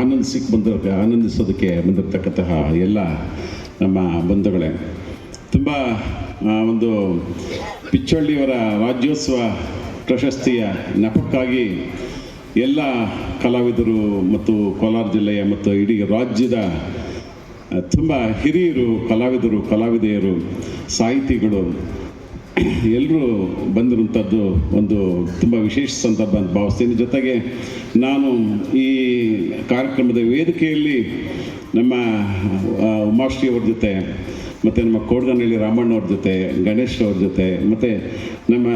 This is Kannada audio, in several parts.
ಆನಂದಿಸಿಕ್ ಬಂದ ಆನಂದಿಸೋದಕ್ಕೆ ಬಂದಿರತಕ್ಕಂತಹ ಎಲ್ಲ ನಮ್ಮ ಬಂಧುಗಳೇ. ತುಂಬ ಒಂದು ಪಿಚ್ಚಳ್ಳಿಯವರ ರಾಜ್ಯೋತ್ಸವ ಪ್ರಶಸ್ತಿಯ ನೆಪಕ್ಕಾಗಿ ಎಲ್ಲ ಕಲಾವಿದರು ಮತ್ತು ಕೋಲಾರ ಜಿಲ್ಲೆಯ ಮತ್ತು ಇಡೀ ರಾಜ್ಯದ ತುಂಬ ಹಿರಿಯರು, ಕಲಾವಿದರು, ಕಲಾವಿದೆಯರು, ಸಾಹಿತಿಗಳು ಎಲ್ಲರೂ ಬಂದಿರುವಂಥದ್ದು ಒಂದು ತುಂಬ ವಿಶೇಷ ಸಂದರ್ಭ ಅಂತ ಭಾವಿಸ್ತೀನಿ. ಜೊತೆಗೆ ನಾನು ಈ ಕಾರ್ಯಕ್ರಮದ ವೇದಿಕೆಯಲ್ಲಿ ನಮ್ಮ ಉಮಾಶ್ರೀ ಅವ್ರ ಜೊತೆ, ಮತ್ತು ನಮ್ಮ ಕೋಡ್ಗನಹಳ್ಳಿ ರಾಮಣ್ಣವ್ರ ಜೊತೆ, ಗಣೇಶ್ ಅವ್ರ ಜೊತೆ, ಮತ್ತು ನಮ್ಮ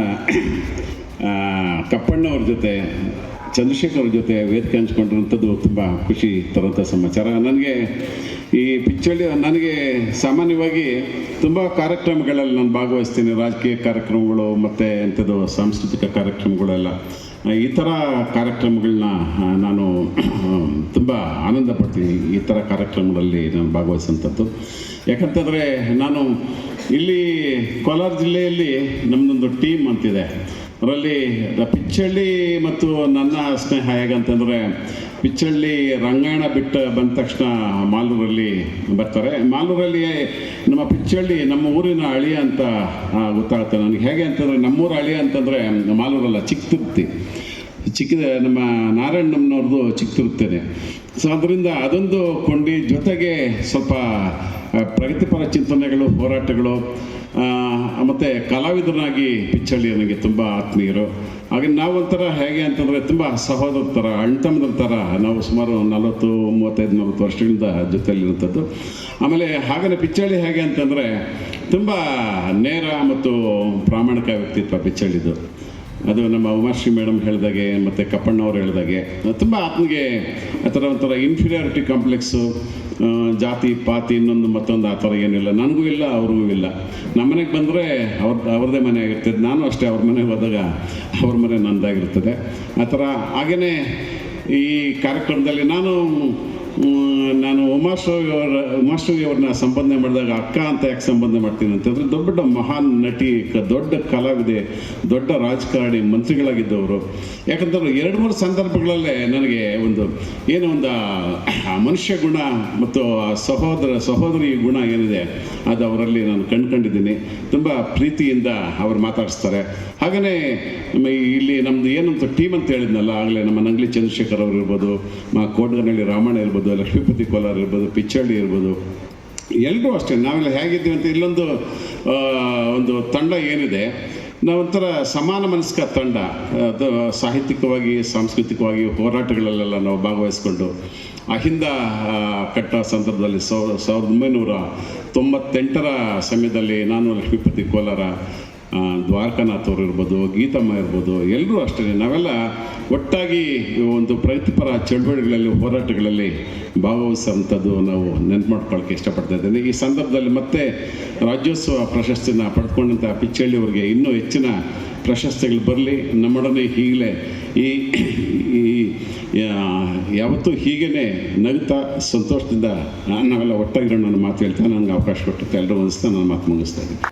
ಕಪ್ಪಣ್ಣ ಕಪ್ಪಣ್ಣವ್ರ ಜೊತೆ, ಚಂದ್ರಶೇಖರ್ ಅವ್ರ ಜೊತೆ ವೇದಿಕೆ ಹಂಚ್ಕೊಂಡಿರುವಂಥದ್ದು ತುಂಬ ಖುಷಿ ತರುವಂಥ ಸಮಾಚಾರ. ನನಗೆ ಈ ಪಿಚ್ಚಳ್ಳಿ ನನಗೆ ಸಾಮಾನ್ಯವಾಗಿ ತುಂಬ ಕಾರ್ಯಕ್ರಮಗಳಲ್ಲಿ ನಾನು ಭಾಗವಹಿಸ್ತೀನಿ. ರಾಜಕೀಯ ಕಾರ್ಯಕ್ರಮಗಳು ಮತ್ತು ಎಂಥದ್ದು ಸಾಂಸ್ಕೃತಿಕ ಕಾರ್ಯಕ್ರಮಗಳೆಲ್ಲ. ಈ ಥರ ಕಾರ್ಯಕ್ರಮಗಳನ್ನ ನಾನು, ತುಂಬ ಆನಂದ ಪಡ್ತೀನಿ ಈ ಥರ ಕಾರ್ಯಕ್ರಮಗಳಲ್ಲಿ ನಾನು ಭಾಗವಹಿಸುವಂಥದ್ದು ಯಾಕಂತಂದರೆ ನಾನು ಇಲ್ಲಿ ಕೋಲಾರ ಜಿಲ್ಲೆಯಲ್ಲಿ ನಮ್ಮದೊಂದು ಟೀಮ್ ಅಂತಿದೆ. ಅದರಲ್ಲಿ ಪಿಚ್ಚಳ್ಳಿ ಮತ್ತು ನನ್ನ ಸ್ನೇಹ ಹೇಗಂತಂದರೆ, ಪಿಚ್ಚಳ್ಳಿ ರಂಗಾಯಣ ಬಿಟ್ಟು ಬಂದ ತಕ್ಷಣ ಮಾಲೂರಲ್ಲಿ ಬರ್ತಾರೆ. ಮಾಲೂರಲ್ಲಿ ನಮ್ಮ ಪಿಚ್ಚಳ್ಳಿ ನಮ್ಮ ಊರಿನ ಅಳಿಯ ಅಂತ ಗೊತ್ತಾಗುತ್ತೆ ನನಗೆ. ಹೇಗೆ ಅಂತಂದರೆ, ನಮ್ಮೂರ ಅಳಿಯ ಅಂತಂದರೆ ಮಾಲೂರಲ್ಲ ಚಿಕ್ಕ ತೃಪ್ತಿ ಚಿಕ್ಕದ ನಮ್ಮ ನಾರಾಯಣಮ್ಮನವ್ರದ್ದು ಚಿಕ್ಕ ತಿರುಪ್ತೇನೆ ಸೊ ಅದರಿಂದ ಅದೊಂದು ಕೊಂಡಿ ಜೊತೆಗೆ ಸ್ವಲ್ಪ ಪ್ರಗತಿಪರ ಚಿಂತನೆಗಳು, ಹೋರಾಟಗಳು ಮತ್ತು ಕಲಾವಿದರನಾಗಿ ಪಿಚ್ಚಳ್ಳಿ ನನಗೆ ತುಂಬ ಆತ್ಮೀಯರು. ಹಾಗೆ ನಾವೊಂಥರ ಹೇಗೆ ಅಂತಂದರೆ ತುಂಬ ಸಹೋದರ ಥರ ಅಣ್ತಮ್ಮದ್ರ ಥರ ನಾವು ಸುಮಾರು ನಲವತ್ತು, ಮೂವತ್ತೈದು, ನಲವತ್ತು ವರ್ಷಗಳಿಂದ ಜೊತೆಯಲ್ಲಿರುವಂಥದ್ದು ಆಮೇಲೆ ಹಾಗೆ ಪಿಚ್ಚಳ್ಳಿ ಹೇಗೆ ಅಂತಂದರೆ ತುಂಬ ನೇರ ಮತ್ತು ಪ್ರಾಮಾಣಿಕ ವ್ಯಕ್ತಿತ್ವ ಪಿಚ್ಚಳ್ಳಿದು. ಅದು ನಮ್ಮ ಉಮಾಶ್ರೀ ಮೇಡಮ್ ಹೇಳಿದಾಗೆ, ಮತ್ತು ಕಪ್ಪಣ್ಣವ್ರು ಹೇಳಿದಾಗೆ. ತುಂಬ ಆತನಿಗೆ ಆ ಥರ ಒಂಥರ ಇನ್ಫೀರಿಯಾರಿಟಿ ಕಾಂಪ್ಲೆಕ್ಸು ಜಾತಿ, ಪಾತಿ ಇನ್ನೊಂದು ಮತ್ತೊಂದು ಆ ಥರ ಏನಿಲ್ಲ ನನಗೂ ಇಲ್ಲ, ಅವ್ರಿಗೂ ಇಲ್ಲ. ನಮ್ಮ ಮನೆಗೆ ಬಂದರೆ ಅವ್ರ ಅವ್ರದ್ದೇ ಮನೆ ಆಗಿರ್ತದೆ. ನಾನು ಅಷ್ಟೇ ಅವ್ರ ಮನೆಗೆ ಹೋದಾಗ ಅವ್ರ ಮನೆ ನಂದಾಗಿರ್ತದೆ. ಆ ಥರ. ಹಾಗೆಯೇ ಈ ಕಾರ್ಯಕ್ರಮದಲ್ಲಿ ನಾನು ನಾನು ಉಮಾಶ್ರವಿ ಅವರ ಉಮಾಶ್ರವಿ ಅವ್ರನ್ನ ಸಂಪಾದನೆ ಮಾಡಿದಾಗ ಅಕ್ಕ ಅಂತ ಯಾಕೆ ಸಂಬಂಧ ಮಾಡ್ತೀನಿ ಅಂತಂದರೆ ದೊಡ್ಡ ಮಹಾನ್ ನಟಿ ದೊಡ್ಡ ಕಲಾವಿದೆ, ದೊಡ್ಡ ರಾಜಕಾರಣಿ, ಮಂತ್ರಿಗಳಾಗಿದ್ದವರು. ಯಾಕಂತಂದ್ರೆ ಎರಡು ಮೂರು ಸಂದರ್ಭಗಳಲ್ಲೇ ನನಗೆ ಒಂದು, ಏನೋ ಒಂದು ಮನುಷ್ಯ ಗುಣ ಮತ್ತು ಸಹೋದರ, ಸಹೋದರಿ ಗುಣ ಏನಿದೆ, ಅದು ಅವರಲ್ಲಿ ನಾನು ಕಂಡುಕೊಂಡಿದ್ದೀನಿ. ತುಂಬ ಪ್ರೀತಿಯಿಂದ ಅವ್ರು ಮಾತಾಡಿಸ್ತಾರೆ. ಹಾಗೆಯೇ ಇಲ್ಲಿ ನಮ್ಮದು ಏನಂತ ಟೀಮ್ ಅಂತ ಹೇಳಿದ್ನಲ್ಲ, ಆಗಲೇ ನಮ್ಮ ನಂಗ್ಲಿ ಚಂದ್ರಶೇಖರ್ ಅವರು ಇರ್ಬೋದು, ಮಾ ಕೋಟಗನಹಳ್ಳಿ ರಾಮಣ್ಣ ಇರ್ಬೋದು, ಲಕ್ಷ್ಮೀಪತಿ ಕೋಲಾರ್ ಇರ್ಬೋದು ಪಿಚ್ಚಳ್ಳಿ ಇರ್ಬೋದು. ಎಲ್ಲರೂ ಅಷ್ಟೇ, ನಾವೆಲ್ಲ ಹೇಗಿದ್ದೀವಿ ಅಂತ ಇಲ್ಲೊಂದು ಒಂದು ತಂಡ ಏನಿದೆ, ನಾವೊಂಥರ ಸಮಾನ ಮನಸ್ಕ ತಂಡ, ಅದು ಸಾಹಿತ್ಯಿಕವಾಗಿ, ಸಾಂಸ್ಕೃತಿಕವಾಗಿ ಹೋರಾಟಗಳಲ್ಲೆಲ್ಲ ನಾವು ಭಾಗವಹಿಸ್ಕೊಂಡು, ಅಹಿಂದ ಕಟ್ಟ ಸಂದರ್ಭದಲ್ಲಿ ಸಾವಿರ ಸಾವಿರದ ಒಂಬೈನೂರ ತೊಂಬತ್ತೆಂಟರ ಸಮಯದಲ್ಲಿ ನಾನು ಲಕ್ಷ್ಮೀಪತಿ ಕೋಲಾರ ದ್ವಾರಕಾನಾಥ್ ಇರ್ಬೋದು, ಗೀತಮ್ಮ ಇರ್ಬೋದು ಎಲ್ಲರೂ ಅಷ್ಟೇ. ನಾವೆಲ್ಲ ಒಟ್ಟಾಗಿ ಒಂದು ಪ್ರಗತಿಪರ ಚಳವಳಿಗಳಲ್ಲಿ, ಹೋರಾಟಗಳಲ್ಲಿ ಭಾಗವಹಿಸುವಂಥದ್ದು ನಾವು ನೆನ್ಪು ಮಾಡ್ಕೊಳ್ಳೋಕ್ಕೆ ಇಷ್ಟಪಡ್ತಾ ಇದ್ದೇನೆ. ಈ ಸಂದರ್ಭದಲ್ಲಿ ಮತ್ತೆ ರಾಜ್ಯೋತ್ಸವ ಪ್ರಶಸ್ತಿನ ಪಡ್ಕೊಂಡಂಥ ಪಿಚ್ಚಳ್ಳಿಯವರಿಗೆ ಇನ್ನೂ ಹೆಚ್ಚಿನ ಪ್ರಶಸ್ತಿಗಳು ಬರಲಿ. ನಮ್ಮೊಡನೆ ಈಗಲೇ ಈ ಈ ಯಾವತ್ತೂ ಹೀಗೇ ನಗುತ್ತಾ ಸಂತೋಷದಿಂದ ನಾವೆಲ್ಲ ಒಟ್ಟಾಗಿರೋ ನನ್ನ ಮಾತು ಹೇಳ್ತಾ ನನಗೆ ಅವಕಾಶ ಕೊಟ್ಟಕ್ಕೆ ಎಲ್ಲರೂ ಅನಿಸ್ತಾ ನಾನು ಮಾತು ಮುಗಿಸ್ತಾ ಇದ್ದೀನಿ.